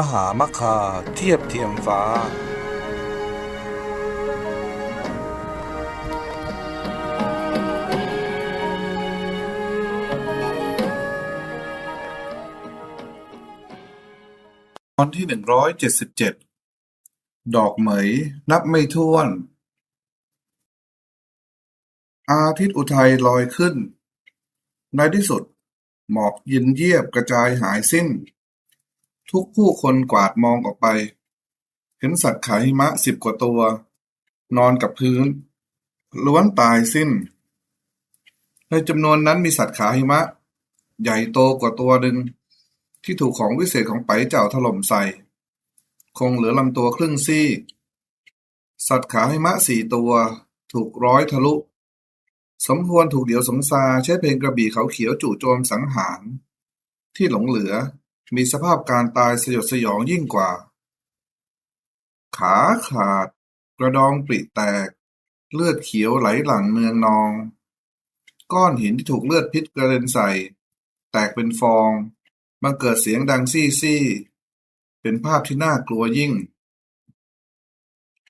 มหามคาเทียบเทียมฟ้า ตอนที่หนึ่งร้อยเจ็ดสิบเจ็ดดอกเหมยนับไม่ถ้วน อาทิตย์อุทัยลอยขึ้น ในที่สุด หมอกเย็นเยียบกระจายหายสิ้น ทุกผู้คนกวาดมองออกไป เห็นสัตว์ขาหิมะสิบกว่าตัว นอนกับพื้น ล้วนตายสิ้น ในจำนวนนั้นมีสัตว์ขาหิมะ ใหญ่โตกว่าตัวหนึ่งที่ถูกของวิเศษของไปเจ้าถล่มใส่ คงเหลือลำตัวครึ่งซีกสัตว์ขาหิมะสี่ตัว ถูกร้อยทะลุ สมควรถูกเดี่ยวสงซาใช้เพลงกระบี่เขาเขียวจู่โจมสังหาร ที่หลงเหลือ มีสภาพการตายสยดสยองยิ่งกว่า ขาขาด กระดองปริแตก เลือดเขียวไหลหลั่งเนืองนอง ก้อนหินที่ถูกเลือดพิษกระเด็นใส่ แตกเป็นฟองบังเกิดเสียงดังซี่ซี่ เป็นภาพที่น่ากลัวยิ่ง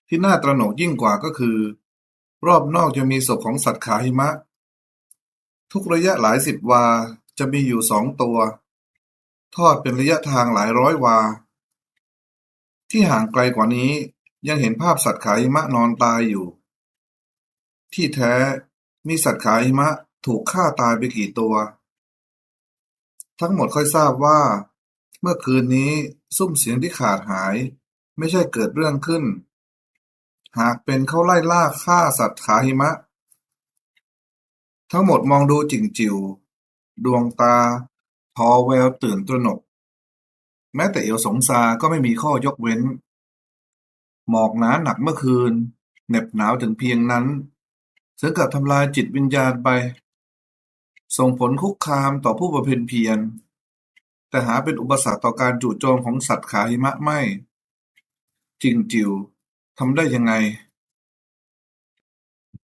ที่น่าตระหนกยิ่งกว่าก็คือ รอบนอกยังมีศพของสัตว์ขาหิมะ ทุกระยะหลายสิบวาจะมีอยู่สองตัว ทอดเป็นระยะทางหลายร้อยวา ที่ห่างไกลกว่านี้ยังเห็นภาพสัตว์ขาหิมะนอนตายอยู่ ที่แท้มีสัตว์ขาหิมะถูกฆ่าตายไปกี่ตัว ทั้งหมดค่อยทราบว่า เมื่อคืนนี้ซุ้มเสียงที่ขาดหาย ไม่ใช่เกิดเรื่องขึ้น หากเป็นเขาไล่ล่าฆ่าสัตว์ขาหิมะ ทั้งหมดมองดูจิงจิว ดวงตา พอแววตื่นตระหนก แม้แต่เอวสงซาก็ไม่มีข้อยกเว้น หมอกหนาหนักเมื่อคืนเหน็บหนาวถึงเพียงนั้นถึงกับทำลายจิตวิญญาณไป ส่งผลคุกคามต่อผู้บำเพ็ญเพียร แต่หาเป็นอุปสรรคต่อการจู่โจมของสัตว์ขาหิมะไม่จิงจิวทำได้ยังไง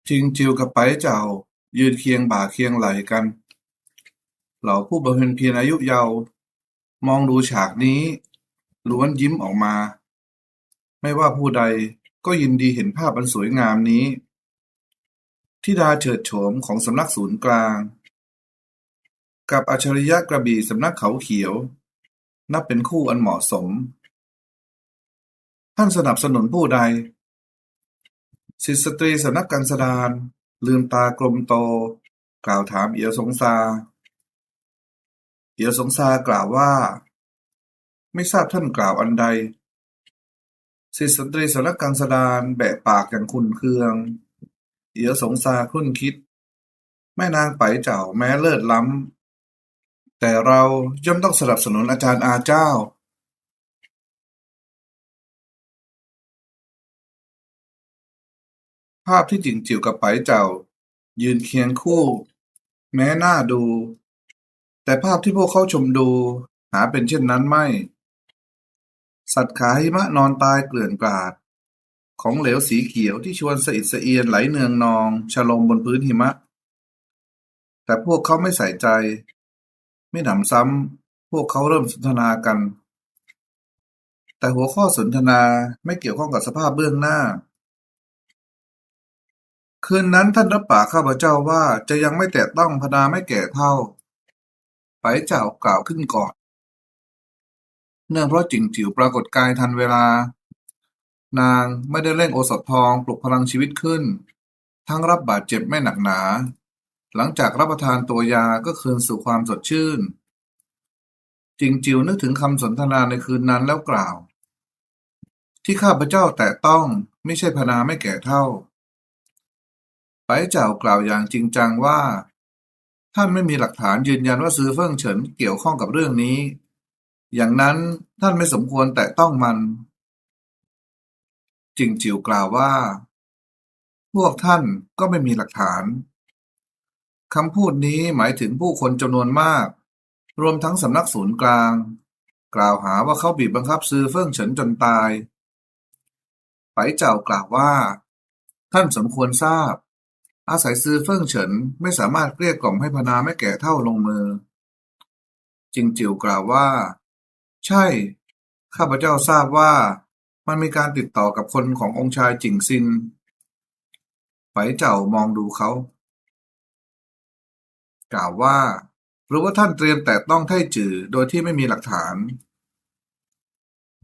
จิงจิวกับไปเจ้ายืนเคียงบ่าเคียงไหลกัน เหล่าผู้บำเพ็ญเพียรอายุเยาว์มองดูฉากนี้ ล้วนยิ้มออกมา ไม่ว่าผู้ใดก็ยินดีเห็นภาพอันสวยงามนี้ธิดาเฉิดโฉมของสำนักศูนย์กลาง กับอัจฉริยะกระบี่สำนักเขาเขียว นับเป็นคู่อันเหมาะสม ท่านสนับสนุนผู้ใดศิสตรีสำนักกันสดานลืมตากลมโต กล่าวถามเอียวสงซา เอียวสงซากล่าวว่า ไม่ทราบท่านกล่าวอันใด ศิษย์สตรีสำนักกันสดานแบะปากอย่างขุนเคืองเอียสงซาครุ่นคิด แม่นางไปเจ้าแม้เลิศล้ำ แต่เราย่อมต้องสนับสนุนอาจารย์อาเจ้าภาพที่จิงจิ๋วกับไปเจ้า ยืนเคียงคู่ แม้น่าดู แต่ภาพที่พวกเขาชมดู หาเป็นเช่นนั้นไม่ สัตว์ขาหิมะนอนตายเกลื่อนกลาด ของเหลวสีเขียวที่ชวนสะอิดสะเอียนไหลเนืองนองฉลมบนพื้นหิมะ แต่พวกเขาไม่ใส่ใจ ไม่หนำซ้ำ พวกเขาเริ่มสนทนากัน แต่หัวข้อสนทนาไม่เกี่ยวข้องกับสภาพเบื้องหน้าคืนนั้นท่านรับปากข้าพเจ้าว่าจะยังไม่แตะต้องพนาไม่แก่เท่า ไปเจ้ากล่าวขึ้นก่อน เนื่องเพราะจิ๋งจิ๋วปรากฏกายทันเวลา นางไม่ได้เร่งโอสถทองปลุกพลังชีวิตขึ้น ทั้งรับบาดเจ็บไม่หนักหนา หลังจากรับประทานตัวยาก็คืนสู่ความสดชื่น จิงจิ๋วนึกถึงคำสนทนาในคืนนั้นแล้วกล่าว ที่ข้าพเจ้าแตะต้องไม่ใช่พนาไม่แก่เท่าไปเจ้ากล่าวอย่างจริงจังว่า ท่านไม่มีหลักฐานยืนยันว่าซื้อเฟิ่งเฉินเกี่ยวข้องกับเรื่องนี้ อย่างนั้นท่านไม่สมควรแตะต้องมัน จิงจิวกล่าวว่า พวกท่านก็ไม่มีหลักฐานคำพูดนี้หมายถึงผู้คนจำนวนมาก รวมทั้งสำนักศูนย์กลาง กล่าวหาว่าเขาบีบบังคับซื้อเฟิ่งเฉินจนตายไปเจ้ากล่าวว่า ท่านสมควรทราบ อาศัยซื้อเฟิ่งเฉินไม่สามารถเกลี้ยกล่อมให้พนาไม่แก่เท่าลงมือ จิงจิ๋วกล่าวว่า ใช่ ข้าพเจ้าทราบว่ามันมีการติดต่อกับคนขององค์ชายจิงซินไฝเจ้ามองดูเขา กล่าวว่า หรือว่าท่านเตรียมแต่ต้องไท่จือโดยที่ไม่มีหลักฐาน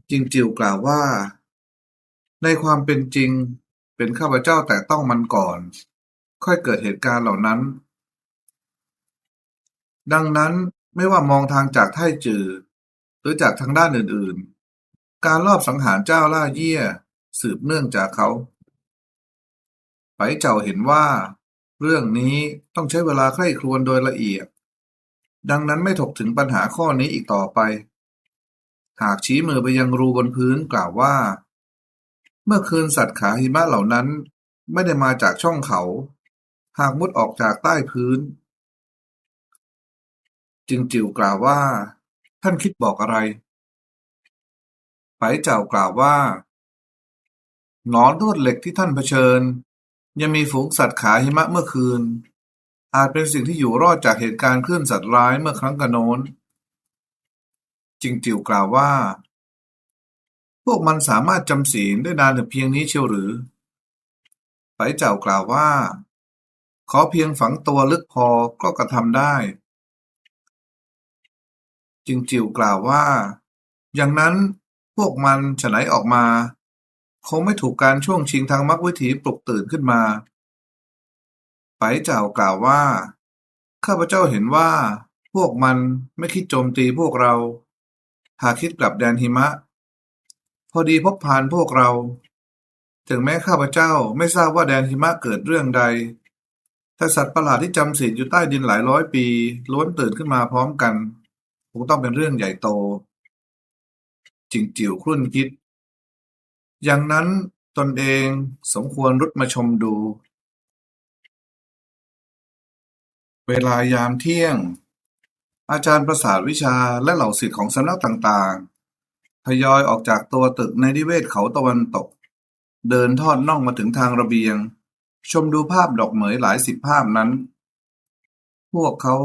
จิงจิวกล่าวว่า ในความเป็นจริง เป็นข้าพเจ้าแต่ต้องมันก่อน ค่อยเกิดเหตุการณ์เหล่านั้น ดังนั้นไม่ว่ามองทางจากไท่จือ หรือจากทางด้านอื่นๆ การลอบสังหารเจ้าล่าเยี่ย สืบเนื่องจากเขา ไปเจ้าเห็นว่า เรื่องนี้ต้องใช้เวลาใคร่ครวญโดยละเอียด ดังนั้นไม่ถกถึงปัญหาข้อนี้อีกต่อไป หากชี้มือไปยังรูบนพื้นกล่าวว่า เมื่อคืนสัตว์ขาหิมะเหล่านั้นไม่ได้มาจากช่องเขา หากมุดออกจากใต้พื้น จึงจิวกล่าวว่า ท่านคิดบอกอะไร ไปเจ้ากล่าวว่า หนอนลวดเหล็กที่ท่านเผชิญ ยังมีฝูงสัตว์ขาหิมะเมื่อคืน อาจเป็นสิ่งที่อยู่รอดจากเหตุการณ์คลื่นสัตว์ร้ายเมื่อครั้งกระโน้นจิงจิวกล่าวว่า พวกมันสามารถจำศีลได้นานถึงเพียงนี้เชียวหรือไปเจ้ากล่าวว่า ขอเพียงฝังตัวลึกพอก็กระทำได้ จิงจิวกล่าวว่า อย่างนั้นพวกมันฉไหนออกมา คงไม่ถูกการช่วงชิงทางมรรควิถีปลุกตื่นขึ้นมา ไปเจ้ากล่าวว่า ข้าพเจ้าเห็นว่า พวกมันไม่คิดโจมตีพวกเรา หากคิดกลับแดนหิมะ พอดีพบผ่านพวกเรา ถึงแม้ข้าพเจ้าไม่ทราบว่าแดนหิมะเกิดเรื่องใด แต่สัตว์ประหลาดที่จำศีลอยู่ใต้ดินหลายร้อยปี ล้วนตื่นขึ้นมาพร้อมกัน คงต้องเป็นเรื่องใหญ่โต จิงจิ๋วครุ่นคิด อย่างนั้นตนเองสมควรรุดมาชมดู เวลายามเที่ยง อาจารย์ประสาทวิชาและเหล่าศิษย์ของสำนักต่างๆ ทยอยออกจากตัวตึกในนิเวศเขาตะวันตก เดินทอดน่องมาถึงทางระเบียง ชมดูภาพดอกเหมยหลายสิบภาพนั้น พวกเขา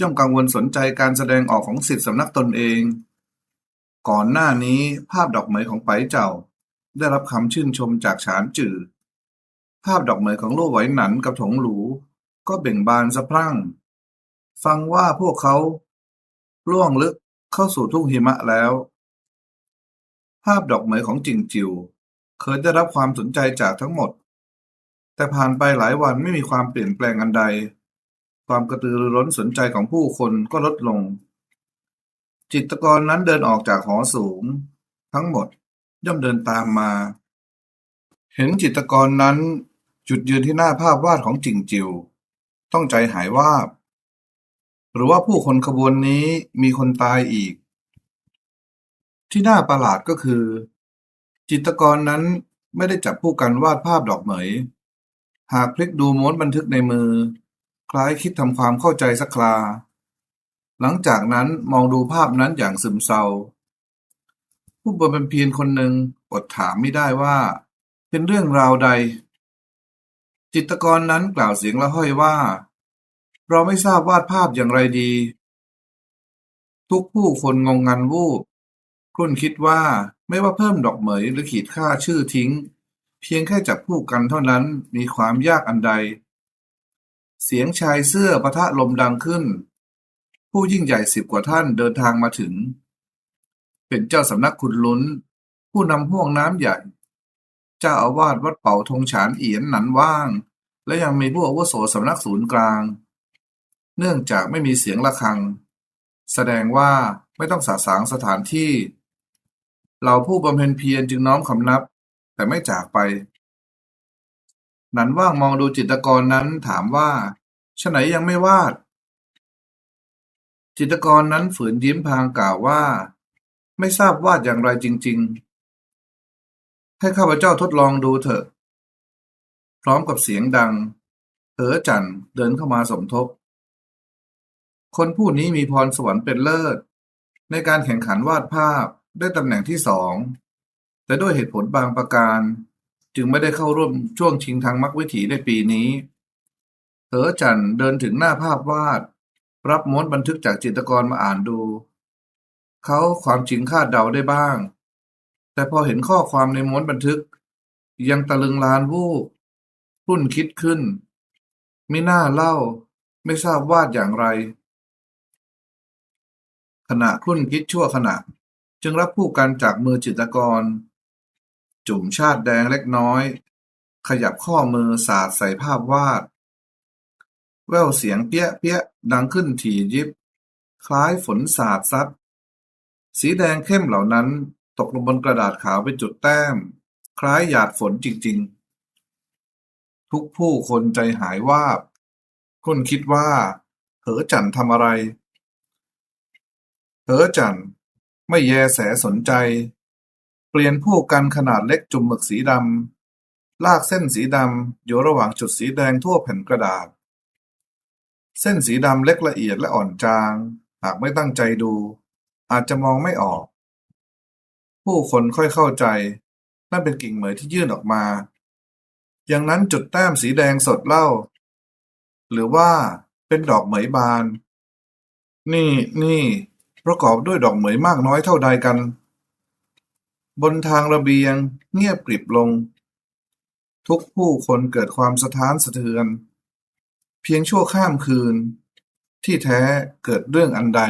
ย่อมกังวลสนใจการแสดงออกของศิษย์สำนักตนเอง ก่อนหน้านี้ภาพดอกเหมยของไปเจ้า ได้รับคำชื่นชมจากฉานจื่อ ภาพดอกเหมยของโล่ไหวหนันกับถงหลูก็เบ่งบานสะพรั่ง ฟังว่าพวกเขาล่วงลึกเข้าสู่ทุ่งหิมะแล้ว ภาพดอกเหมยของจิงจิว เคยได้รับความสนใจจากทั้งหมด แต่ผ่านไปหลายวันไม่มีความเปลี่ยนแปลงอันใด ความกระตือรือร้นสนใจของผู้คนก็ลดลง จิตรกรนั้นเดินออกจากหอสูง ทั้งหมดย่อมเดินตามมา เห็นจิตรกรนั้น จุดยืนที่หน้าภาพวาดของจิงจิว ต้องใจหายวาบ หรือว่าผู้คนขบวนนี้มีคนตายอีก ที่น่าประหลาดก็คือ จิตรกรนั้นไม่ได้จับผู้กันวาดภาพดอกเหมย หากพลิกดูม้นบันทึกในมือ คล้ายคิดทำความเข้าใจสักครา หลังจากนั้นมองดูภาพนั้นอย่างซึมเศร้า ผู้บำเพ็ญคนหนึ่งอดถามไม่ได้ว่า เป็นเรื่องราวใด จิตกรนั้นกล่าวเสียงละห้อยว่า เราไม่ทราบวาดภาพอย่างไรดี ทุกผู้คนงงงันวูบครุ่นคิดว่าไม่ว่าเพิ่มดอกเหมยหรือขีดค่าชื่อทิ้ง เพียงแค่จับผู้กันเท่านั้นมีความยากอันใด เสียงชายเสื้อปะทะลมดังขึ้น ผู้ยิ่งใหญ่สิบกว่าท่านเดินทางมาถึง เป็นเจ้าสำนักขุนลุ้น ผู้นำห่วงน้ำใหญ่ เจ้าอาวาสวัดเป่าธงฉานเอียนหนันว่าง และยังมีผู้อาวุโสสำนักศูนย์กลาง เนื่องจากไม่มีเสียงะระฆัง แสดงว่าไม่ต้องสาสางสถานที่เหล่าผู้บำเพ็ญเพียรจึงน้อมคำนับ แต่ไม่จากไป หนันว่างมองดูจิตรกรนั้นถามว่าฉไหนยังไม่วาด จิตรกรนั้นฝืนยิ้มพางกล่าวว่า ไม่ทราบวาดอย่างไรจริง ๆ ให้ข้าพเจ้าทดลองดูเถอะ พร้อมกับเสียงดังเอ๋อจันเดินเข้ามาสมทบ คนผู้นี้มีพรสวรรค์เป็นเลิศ ในการแข่งขันวาดภาพได้ตำแหน่งที่สอง แต่ด้วยเหตุผลบางประการ จึงไม่ได้เข้าร่วมช่วงชิงทางมักวิถีในปีนี้เอ๋อจันเดินถึงหน้าภาพวาด รับม้วนบันทึกจากจิตรกรมาอ่านดู เขาความจริงคาดเดาได้บ้าง แต่พอเห็นข้อความในม้วนบันทึก ยังตะลึงลานวูบรุ่นคิดขึ้น ไมิน่าเล่า ไม่ทราบวาดอย่างไร ขณะคุ่นคิดชั่วขณะ จึงรับผู้กันจากมือจิตรกร จุ่มชาติแดงเล็กน้อย ขยับข้อมือสาดใส่ภาพวาด แว่วเสียงเปี้ยเปี้ยดังขึ้นถี่ยิบ คล้ายฝนสาดซัด สีแดงเข้มเหล่านั้น ตกลงบนกระดาษขาวเป็นจุดแต้ม คล้ายหยาดฝนจริง ๆ ทุกผู้คนใจหายวาบคุณคิดว่าเหอจันทำอะไรเหอจันไม่แยแสสนใจ เปลี่ยนผู้กันขนาดเล็กจุ่มหมึกสีดำ ลากเส้นสีดำอยู่ระหว่างจุดสีแดงทั่วแผ่นกระดาษ เส้นสีดำเล็กละเอียดและอ่อนจาง หากไม่ตั้งใจดู อาจจะมองไม่ออก ผู้คนค่อยเข้าใจ นั่นเป็นกิ่งเหมยที่ยื่นออกมา อย่างนั้นจุดแต้มสีแดงสดเล่า หรือว่าเป็นดอกเหมยบาน นี่นี่ประกอบด้วยดอกเหมยมากน้อยเท่าใดกัน บนทางระเบียงเงียบกริบลง ทุกผู้คนเกิดความสะท้านสะเทือน เพียงชั่วข้ามคืน ที่แท้เกิดเรื่องอันใด